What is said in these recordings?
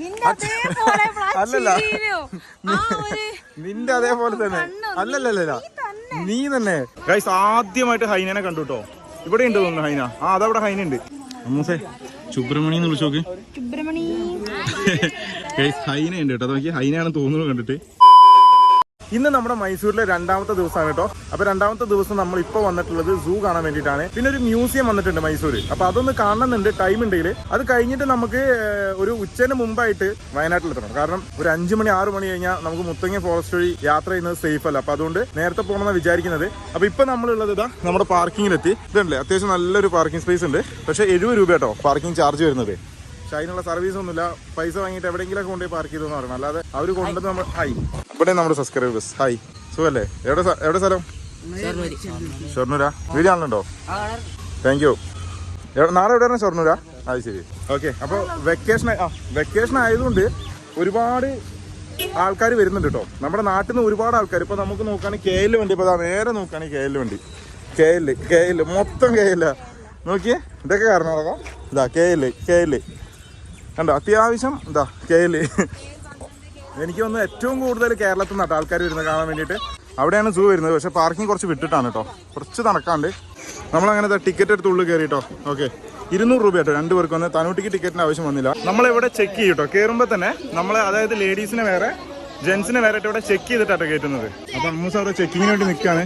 നിന്റെ അതേപോലെ അല്ലല്ല. നിന്റെ അതേപോലെ തന്നെ? അല്ലല്ലല്ല നീ തന്നെ. ഗൈസ് ആദ്യമായിട്ട് ഹൈനനെ കണ്ടു കേട്ടോ ഇവിടെ ഉണ്ട് തോന്നുന്നു ഹൈന. ആ അതവിടെ ഹൈന ഉണ്ട് അമ്മൂസേ സുബ്രഹ്മണി എന്ന് വിളിച്ചു നോക്ക്. ഹൈന ഉണ്ട് കേട്ടോ നോക്കി ഹൈനയാണെന്ന് തോന്നുന്നു കണ്ടിട്ട്. ഇന്ന് നമ്മുടെ മൈസൂരിലെ രണ്ടാമത്തെ ദിവസമാണ് കേട്ടോ. അപ്പൊ രണ്ടാമത്തെ ദിവസം നമ്മൾ ഇപ്പൊ വന്നിട്ടുള്ളത് സൂ കാണാൻ വേണ്ടിയിട്ടാണ്. പിന്നെ ഒരു മ്യൂസിയം വന്നിട്ടുണ്ട് മൈസൂര്. അപ്പൊ അതൊന്ന് കാണുന്നുണ്ട് ടൈം ഉണ്ടെങ്കിൽ അത് കഴിഞ്ഞിട്ട് നമുക്ക് ഒരു ഉച്ചന് മുമ്പായിട്ട് വയനാട്ടിൽ എത്തണം. കാരണം ഒരു അഞ്ചു മണി ആറു മണി കഴിഞ്ഞാൽ നമുക്ക് മുത്തങ്ങ ഫോറസ്റ്റ് വഴി യാത്ര ചെയ്യുന്നത് സേഫ് അല്ല. അപ്പൊ അതുകൊണ്ട് നേരത്തെ പോകണമെന്നാണ് വിചാരിക്കുന്നത്. അപ്പൊ ഇപ്പൊ നമ്മളുള്ളത് ഇതാ നമ്മുടെ പാർക്കിങ്ങിലെത്തി. ഇതുണ്ടല്ലേ? അത്യാവശ്യം നല്ലൊരു പാർക്കിംഗ് സ്പേസ് ഉണ്ട്. പക്ഷെ എഴുപത് രൂപ കേട്ടോ പാർക്കിംഗ് ചാർജ് വരുന്നത്. പക്ഷെ അതിനുള്ള സർവീസ് ഒന്നുമില്ല. പൈസ വാങ്ങിയിട്ട് എവിടെയെങ്കിലും കൊണ്ടുപോയി പാർക്ക് ചെയ്തെന്ന് പറയണം. അല്ലാതെ അവർ കൊണ്ടുവന്ന് നമ്മൾ ഹായ് ഇവിടെ നമ്മുടെ സബ്സ്ക്രൈബേഴ്സ് ഹായ് സുഖല്ലേ? എവിടെ എവിടെ സ്ഥലം? ഷൊർണൂരാ. വീഡിയോ ആണല്ലോ താങ്ക് യു നാളെ എവിടെയാണ് ഷൊർണൂരാ? അത് ശരി. ഓക്കെ അപ്പോൾ വെക്കേഷൻ ആ വെക്കേഷൻ ആയതുകൊണ്ട് ഒരുപാട് ആൾക്കാർ വരുന്നുണ്ട് കേട്ടോ. നമ്മുടെ നാട്ടിൽ നിന്ന് ഒരുപാട് ആൾക്കാർ ഇപ്പോൾ നമുക്ക് നോക്കുകയാണെങ്കിൽ കെ എല്ലിൽ വണ്ടി. ഇപ്പോൾ നേരെ നോക്കുകയാണെങ്കിൽ കെ എല്ലിൽ വണ്ടി. കെ എൽ കെ എൽ മൊത്തം കെ എൽ നോക്കിയേ. ഇതൊക്കെ കാരണം ഇതാ കെ എൽ കെ കണ്ടോ? അത്യാവശ്യം ഇതാ കെ എനിക്ക് തോന്നുന്നു ഏറ്റവും കൂടുതൽ കേരളത്തിൽ നിന്നാണ് ആൾക്കാർ വരുന്നത് കാണാൻ വേണ്ടിയിട്ട് അവിടെയാണ് സൂ വരുന്നത്. പക്ഷെ പാർക്കിംഗ് കുറച്ച് വിട്ടിട്ടാണ് കേട്ടോ. കുറച്ച് നടക്കാണ്ട്. നമ്മളങ്ങനെ ടിക്കറ്റ് എടുത്ത് ഉള്ളിൽ കയറി കേട്ടോ ഓക്കെ ഇരുന്നൂറ് രൂപ കേട്ടോ രണ്ടു പേർക്ക് വന്ന് തനൂട്ടിക്ക് ടിക്കറ്റിന് ആവശ്യം വന്നില്ല. നമ്മളിവിടെ ചെക്ക് ചെയ്യും കേട്ടോ. കയറുമ്പോൾ തന്നെ നമ്മൾ അതായത് ലേഡീസിനെ വേറെ ജെൻസിനെ വേറെ ഇവിടെ ചെക്ക് ചെയ്തിട്ടാണ് കയറ്റുന്നത്. അപ്പോൾ അമ്മൂസ് അവിടെ ചെക്കിങ്ങിന് വേണ്ടി നിൽക്കുകയാണ്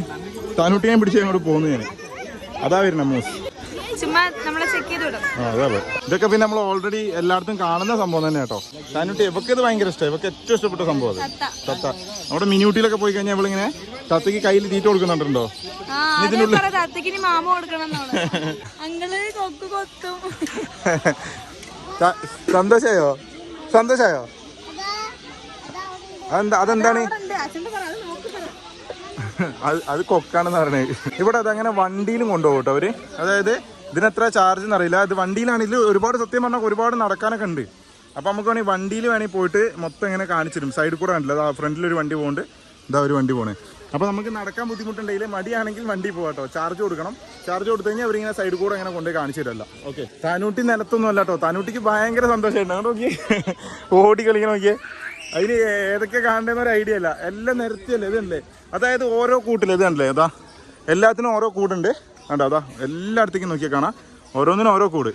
തനൂട്ടിയെ പിടിച്ച് അങ്ങോട്ട് ഞാൻ അതാ വരുന്നത് അമ്മൂസ്. ചുമ്മാ നമ്മളെ ചെക്ക് ചെയ്ത് വിടും. ഇതൊക്കെ പിന്നെ നമ്മൾ ഓൾറെഡി എല്ലായിടത്തും കാണുന്ന സംഭവം തന്നെ കേട്ടോ. താനുട്ടി ഇവക്ക് ഇത് ഭയങ്കര ഇഷ്ടം. ഇവക്ക് ഏറ്റവും ഇഷ്ടപ്പെട്ട സംഭവം അത്. തത്ത. നമ്മുടെ മിനിയൂട്ടിയിലൊക്കെ പോയി കഴിഞ്ഞാൽ ഇവളിങ്ങനെ തത്തയ്ക്ക് കയ്യിൽ തീറ്റ കൊടുക്കുന്നുണ്ടോ തത്തക്ക് ഇനി മാമ കൊടുക്കണം കൊക്ക് കൊത്തും. സന്തോഷായോ? സന്തോഷായോ? അതെന്താ അതെന്താണ്? അത് അത് അത് കൊക്കാണെന്ന് പറഞ്ഞത് ഇവിടെ അതങ്ങനെ വണ്ടിയിലും കൊണ്ടുപോകും കേട്ടോ അവർ. അതായത് ഇതിനെത്ര ചാർജ് എന്നറിയില്ല. ഇത് വണ്ടിയിലാണെങ്കിൽ ഒരുപാട് സത്യം പറഞ്ഞാൽ ഒരുപാട് നടക്കാനൊക്കെ ഉണ്ട്. അപ്പൊ നമുക്ക് വേണമെങ്കിൽ വണ്ടിയിൽ വേണമെങ്കിൽ പോയിട്ട് മൊത്തം ഇങ്ങനെ കാണിച്ചിരും സൈഡിൽ കൂടെ കണ്ടില്ല അതാ ഫ്രണ്ടിൽ ഒരു വണ്ടി പോകുന്നുണ്ട് ഇതാ ഒരു വണ്ടി പോണേ അപ്പോൾ നമുക്ക് നടക്കാൻ ബുദ്ധിമുട്ടുണ്ടെങ്കിൽ മടിയാണെങ്കിൽ വണ്ടി പോകാട്ടോ ചാർജ് കൊടുക്കണം. ചാർജ് കൊടുത്തു കഴിഞ്ഞാൽ അവരിങ്ങനെ സൈഡ് കൂടെ ഇങ്ങനെ കൊണ്ടുപോയി കാണിച്ചു തരല്ല. ഓക്കെ താനൂട്ടി നിലത്തൊന്നും അല്ല കേട്ടോ താനൂട്ടിക്ക് ഭയങ്കര സന്തോഷമായിട്ട് അങ്ങോട്ട് നോക്കി ഓടി കളിക്കണം നോക്കിയേ? അതിന് ഏതൊക്കെ കാണേണ്ടെന്ന് ഒരു ഐഡിയ അല്ല എല്ലാം നിരത്തിയല്ലേ? ഇതല്ലേ? അതായത് ഓരോ കൂട്ടിലേ ഇതല്ലേ അതാ എല്ലാത്തിനും ഓരോ കൂടുണ്ട്. കണ്ടോ അതാ എല്ലായിടത്തേക്കും നോക്കിയാൽ കാണാം. ഓരോന്നിനും ഓരോ കൂട്.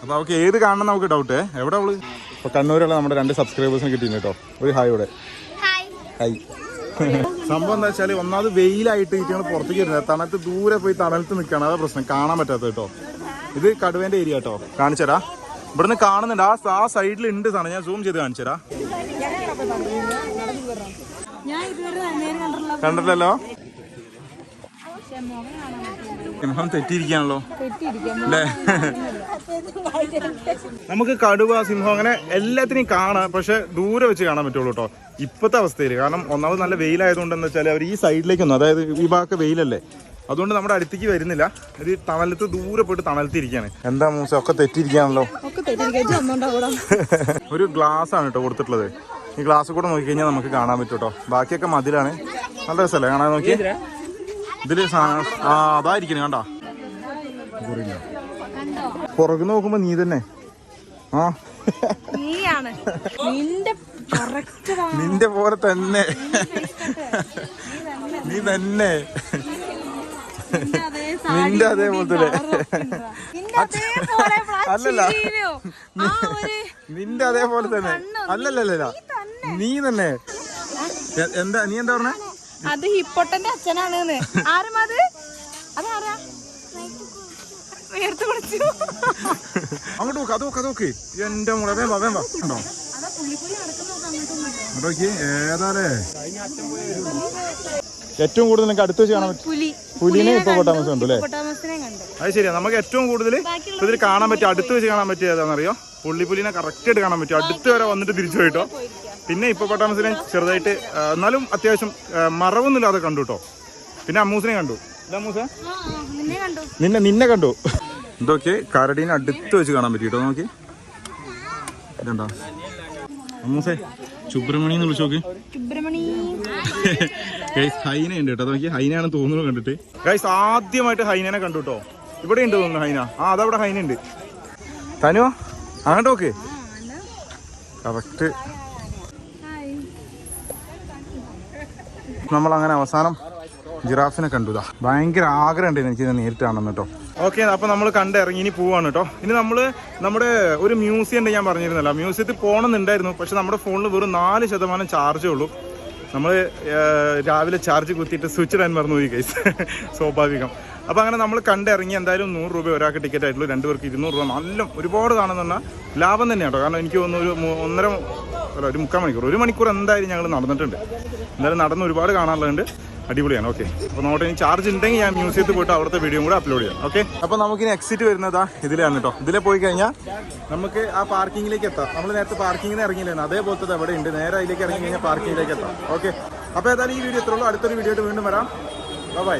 അപ്പോൾ അവൾക്ക് ഏത് കാണണം നമുക്ക് ഡൗട്ട് എവിടെ അവൾ? ഇപ്പോൾ കണ്ണൂരുള്ള നമ്മുടെ രണ്ട് സബ്സ്ക്രൈബേഴ്സിന് കിട്ടിയിരുന്നു കേട്ടോ. ഒരു ഹായ് ഇവിടെ. ഹായ്. സംഭവം എന്താ വെച്ചാൽ ഒന്നാമത് വെയിലായിട്ട് ഇറ്റങ്ങൾ പുറത്തേക്ക് വരുന്നത്. തണുത്ത് ദൂരെ പോയി തണലത്ത് നിൽക്കുകയാണ് അതാ പ്രശ്നം. കാണാൻ പറ്റാത്ത കേട്ടോ. ഇത് കടുവേന്റെ ഏരിയ കേട്ടോ. കാണിച്ചരാ ഇവിടുന്ന് കാണുന്നുണ്ട്. ആ ആ സൈഡിൽ ഉണ്ട് സാധനം. ഞാൻ സൂം ചെയ്ത് കാണിച്ചരാ ഞാൻ സിംഹം തെറ്റിയിരിക്കാണല്ലോ നമുക്ക് കടുവ സിംഹം അങ്ങനെ എല്ലാത്തിനെയും കാണാം പക്ഷെ ദൂരെ വെച്ച് കാണാൻ പറ്റുള്ളൂ കേട്ടോ. ഇപ്പോഴത്തെ അവസ്ഥയിൽ കാരണം ഒന്നാമത് നല്ല വെയിലായതുകൊണ്ട് എന്താ വെച്ചാൽ അവർ ഈ സൈഡിലേക്കൊന്നും അതായത് ഈ ഭാഗത്ത് വെയിലല്ലേ. അതുകൊണ്ട് നമ്മുടെ അടുത്തേക്ക് വരുന്നില്ല. ഇത് തണലത്ത് ദൂരെ പോയിട്ട് തണലത്തിരിക്കുകയാണ്. എന്താ മൂസ ഒക്കെ തെറ്റിയിരിക്കാണല്ലോ ഒരു ഗ്ലാസ് ആണ് കേട്ടോ കൊടുത്തിട്ടുള്ളത്. ഈ ഗ്ലാസ് കൂടെ നോക്കിക്കഴിഞ്ഞാൽ നമുക്ക് കാണാൻ പറ്റും കേട്ടോ. ബാക്കിയൊക്കെ മതിലാണ്. നല്ല രസമല്ലേ? കാണാൻ നോക്കി ഇതിൽ ആ അതായിരിക്കണം കണ്ടാ? പുറകുന്ന് നോക്കുമ്പോ നീ തന്നെ. ആ. നീയാണ്. നിന്റെ പോലെ തന്നെ. നീ തന്നെ. നിന്റെ അതേപോലെ അല്ലല്ല. നിന്റെ അതേപോലെ തന്നെ. അല്ലല്ലല്ല നീ തന്നെ. എന്താ നീ എന്താ പറഞ്ഞ? അത് ഹിപ്പൊട്ടന്റെ അച്ഛനാണ് ആരും അത്? അതാരാ? നേരത്തെ കുളിച്ചു അങ്ങോട്ട് നോക്ക് അത് നോക്ക് അത് നോക്ക്. എന്റെ മുള വേമ്പ വേമ്പ ഉണ്ടോ അതാ പുള്ളിപ്പുള്ളി നടക്കുന്ന അങ്ങോട്ട് നോക്കി ഏതാലേ? ഏറ്റവും കൂടുതൽ നിങ്ങൾക്ക് അടുത്ത് വെച്ച് കാണാൻ പറ്റും. പുലി. പുലിനെ ഇപ്പൊ കൊട്ടാമസം ഉണ്ട് അല്ലേ? പൊട്ടാമസിനെ കണ്ടു. അത് ശരിയാ. നമുക്ക് ഏറ്റവും കൂടുതൽ ഇതിൽ കാണാൻ പറ്റും അടുത്ത് വെച്ച് കാണാൻ പറ്റിയ ഏതാണെന്നറിയോ? പുള്ളിപ്പുലിനെ കറക്റ്റ് ആയിട്ട് കാണാൻ പറ്റും. അടുത്ത് വരെ വന്നിട്ട് തിരിച്ചു പോയിട്ടോ പിന്നെ ഇപ്പൊ പട്ടാമസിനെ ചെറുതായിട്ട് എന്നാലും അത്യാവശ്യം മറവൊന്നുമില്ലാതെ കണ്ടു കേട്ടോ. പിന്നെ അമ്മൂസിനെ കണ്ടു. നിന്നെ നിന്നെ കണ്ടു. ഇതൊക്കെ കരടീനെ അടുത്ത് വെച്ച് കാണാൻ പറ്റി കേട്ടോ നോക്കി. ഇതുണ്ടോ അമ്മൂസേ സുബ്രഹ്മണി എന്ന് വിളിച്ചു നോക്കി. ഗൈസ് ഹൈന ഉണ്ട് കേട്ടോ. നോക്കി ഹൈനയാണ് തോന്നുന്നു കണ്ടിട്ട്. ഗൈസ് ആദ്യമായിട്ട് ഹൈനനെ കണ്ടു കേട്ടോ. ഇവിടെ ഉണ്ട് തോന്നുന്നു ഹൈന. ആ അതവിടെ ഹൈന ഉണ്ട് തനു? നോക്ക് കറക്റ്റ്. അങ്ങനെ അവസാനം ജിറാഫിനെ കണ്ടുതാ ഭയങ്കര ആഗ്രഹം ഉണ്ട് എനിക്ക് നേരിട്ട് കാണണം കേട്ടോ ഓക്കെ അപ്പൊ നമ്മൾ കണ്ടിറങ്ങി ഇനി പോവാണ് കേട്ടോ ഇനി നമ്മൾ നമ്മുടെ ഒരു മ്യൂസിയം ഉണ്ട് ഞാൻ പറഞ്ഞിരുന്നല്ലോ. മ്യൂസിയത്തിൽ പോകണമെന്നുണ്ടായിരുന്നു പക്ഷെ നമ്മുടെ ഫോണിൽ വെറും നാല് ശതമാനം ചാർജേ ഉള്ളൂ. നമ്മൾ രാവിലെ ചാർജ് കുത്തിയിട്ട് സ്വിച്ച് ഇടാൻ മറന്നു പോയി കൈസ് സ്വാഭാവികം. അപ്പോൾ അങ്ങനെ നമ്മൾ കണ്ടിറങ്ങി എന്തായാലും നൂറ് രൂപ ഒരാൾക്ക് ടിക്കറ്റ് ആയിട്ടുള്ളൂ. രണ്ട് പേർക്ക് ഇരുന്നൂറ് രൂപ. നല്ല ഒരുപാട് കാണുന്ന ലാഭം തന്നെയാണ് കേട്ടോ. കാരണം എനിക്ക് തോന്നുന്നു ഒരു ഒന്നര അല്ല ഒരു മുക്കാൽ മണിക്കൂർ. ഒരു മണിക്കൂർ എന്തായാലും ഞങ്ങൾ നടന്നിട്ടുണ്ട്. എന്തായാലും നടന്ന് ഒരുപാട് കാണാനുള്ളതുണ്ട്. അടിപൊളിയാണ്. ഓക്കെ അപ്പോൾ നോട്ട് ഇനി ചാർജ് ഉണ്ടെങ്കിൽ ഞാൻ മ്യൂസിയത്തിൽ പോയിട്ട് അവിടുത്തെ വീഡിയോ കൂടെ അപ്ലോഡ് ചെയ്യാം. ഓക്കെ അപ്പോൾ നമുക്കിനി എക്സിറ്റ് വരുന്നതാ ഇതിലാണ് കേട്ടോ. ഇതിലെ പോയി കഴിഞ്ഞാൽ നമുക്ക് ആ പാർക്കിങ്ങിലേക്ക് എത്താം. നമ്മൾ നേരത്തെ പാർക്കിങ്ങിന് ഇറങ്ങിയില്ലായിരുന്നു. അതേപോലത്തെ അവിടെ ഉണ്ട്. നേരെ അതിലേക്ക് ഇറങ്ങി കഴിഞ്ഞാൽ പാർക്കിങ്ങിലേക്ക് എത്താം. ഓക്കെ അപ്പോൾ ഏതായാലും ഈ വീഡിയോ എത്രയുള്ളൂ അടുത്തൊരു വീഡിയോ ആയിട്ട് വീണ്ടും വരാം. ബൈ